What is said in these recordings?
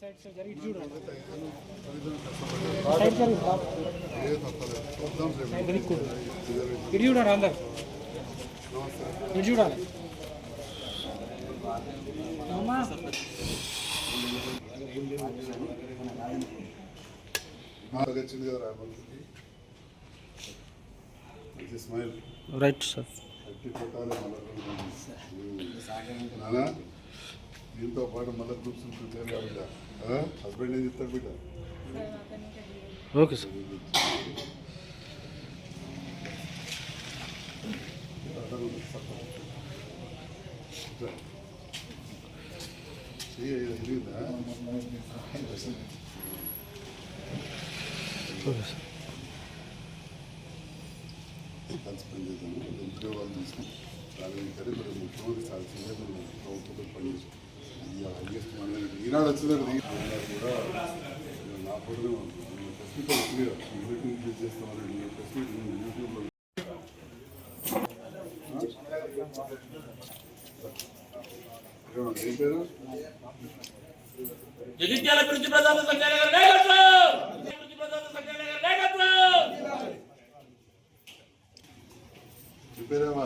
Side side జరిగి చూడు side side జరిగి బాబు. సైడ్ జరిగి కూడు. ఇటు చూడాలి అందరు ఇటు చూడాలి అమ్మా వచ్చింది కదా రామల్కి మంచి స్మైల్ రైట్ సార్ గట్టి కొట్టాలి నానా దీంతో పాటు మళ్ళీ గ్రూప్స్ ప్రిపేర్ కావాలి హస్బెండ్ ఏం చెప్తాడు బిడ్డ ఓకే సార్ ఎరిగిందా ఓకే సార్ కలిసి పనిచేద్దాము ఉద్యోగాలు తీసుకుని రాగలిగితే మరి ముఖ్యమంత్రి సాధించే మనం ప్రభుత్వంతో పనిచేస్తాం ఇది హైయెస్ట్ మన ఈనాడు వచ్చిందండి కూడా నా ఫోటోనే ఫెసిలిటీ వచ్చింది కదా చేస్తామని ఫెసిలిటీ యూట్యూబ్లో ఏం పేరు జగిత్యాల గురించి ప్రధాన సంఘాల గారి నాయకత్వం పేరేమా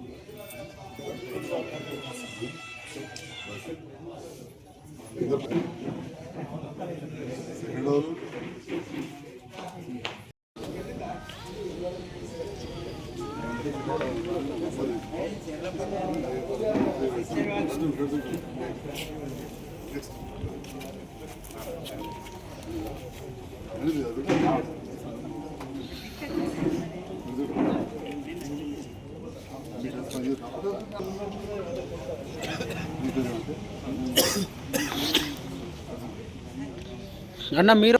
అన్న మీరు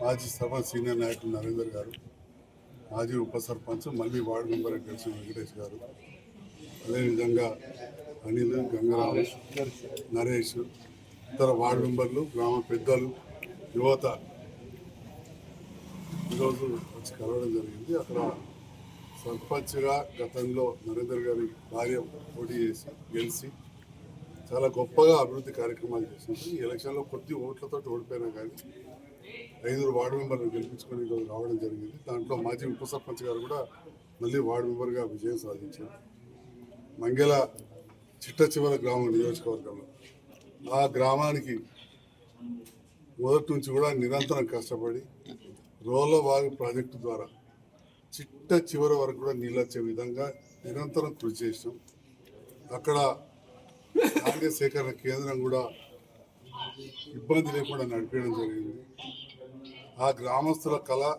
మాజీ సభ సీనియర్ నాయకులు నరేందర్ గారు మాజీ ఉప సర్పంచ్ మళ్ళీ వార్డు మెంబర్ గెలిచిన వెంకటేష్ గారు అదేవిధంగా అనిల్ గంగరావు నరేష్ ఇతర వార్డు మెంబర్లు గ్రామ పెద్దలు యువత ఈరోజు వచ్చి కలవడం జరిగింది. అక్కడ సర్పంచ్గా గతంలో నరేందర్ గారి భార్య పోటీ చేసి గెలిచి చాలా గొప్పగా అభివృద్ధి కార్యక్రమాలు చేసింది. ఈ ఎలక్షన్లో కొద్ది ఓట్లతో ఓడిపోయినా కానీ ఐదుగురు వార్డు మెంబర్లు గెలిపించుకొని ఈరోజు రావడం జరిగింది. దాంట్లో మాజీ ఉప సర్పంచ్ గారు కూడా మళ్ళీ వార్డు మెంబర్గా విజయం సాధించారు. మంగళ చిట్ట చివర గ్రామం నియోజకవర్గంలో. ఆ గ్రామానికి మొదటి నుంచి కూడా నిరంతరం కష్టపడి రోలవాగు ప్రాజెక్టు ద్వారా చిట్ట చివరి వరకు కూడా నీళ్ళు వచ్చే విధంగా నిరంతరం కృషి చేసినాం. అక్కడ నాణ్య సేకరణ కేంద్రం కూడా ఇబ్బంది లేకుండా నడిపేయడం జరిగింది. ఆ గ్రామస్తుల కళ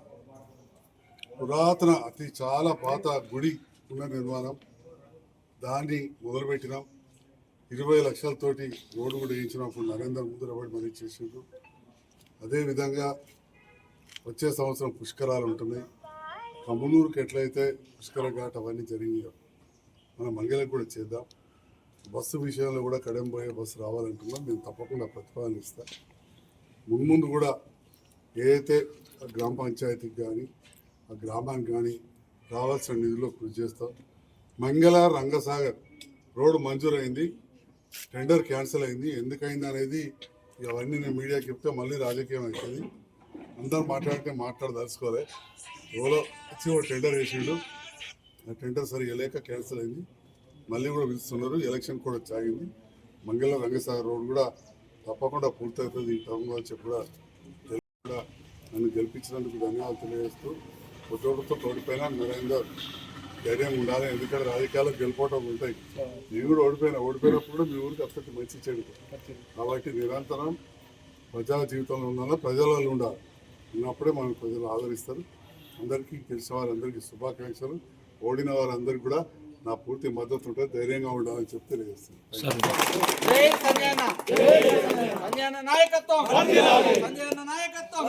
పురాతన అతి చాలా పాత గుడి పునర్నిర్మాణం. దాన్ని మొదలుపెట్టినాం. ఇరవై లక్షలతోటి రోడ్డు కూడా వేయించినప్పుడు నరేంద్ర ముందు రాబడి మరీ చేసిండ్రు. అదేవిధంగా వచ్చే సంవత్సరం పుష్కరాలు ఉంటున్నాయి. కమ్మనూరుకి ఎట్లయితే పుష్కర ఘాట్ అవన్నీ జరిగినాయో మన మంగళకి కూడా చేద్దాం. బస్సు విషయంలో కూడా కడెంపోయే బస్సు రావాలంటున్నాం. నేను తప్పకుండా ప్రతిపాదన ఇస్తాం. మున్ముందు కూడా ఏదైతే ఆ గ్రామ పంచాయతీకి కానీ ఆ గ్రామానికి కానీ రావాల్సిన నిధులు కృషి చేస్తాం. మంగళ రంగసాగర్ రోడ్డు మంజూరైంది టెండర్ క్యాన్సిల్ అయింది. ఎందుకైంది అనేది అవన్నీ నేను మీడియాకి చెప్తే మళ్ళీ రాజకీయం అవుతుంది. అందరు మాట్లాడితే మాట్లాడదలుచుకోలే ఎవరో వచ్చి ఒక టెండర్ వేసిండు. ఆ టెండర్ సరిగా లేక క్యాన్సిల్ అయింది. మళ్ళీ కూడా పిలుస్తున్నారు. ఎలక్షన్ కూడా సాగింది. మంగళ రంగసాగర్ రోడ్ కూడా తప్పకుండా పూర్తవుతుంది ఈ టౌన్ వచ్చి కూడా. కూడా నన్ను గెలిపించినందుకు ధన్యవాదాలు తెలియజేస్తూ ఉద్యోగులతో ఓడిపోయిన నరేందర్ ధైర్యం ఉండాలి ఎందుకంటే రాజకీయాలు గెలుపోవటం ఉంటాయి. నేను కూడా ఓడిపోయినా ఓడిపోయినప్పుడు కూడా మీ ఊరికి అప్పటికి మంచి చెడు కాబట్టి నిరంతరం ప్రజా జీవితంలో ఉండాలి ప్రజలలో ఉండాలి ఉన్నప్పుడే మనం ప్రజలు ఆదరిస్తారు. అందరికీ గెలిచిన వారందరికీ శుభాకాంక్షలు. ఓడిన వారందరికీ కూడా నా పూర్తి మద్దతు ఉంటుంది ధైర్యంగా ఉండాలని చెప్తే తెలియజేస్తాను నాయకత్వం. నాయకత్వం.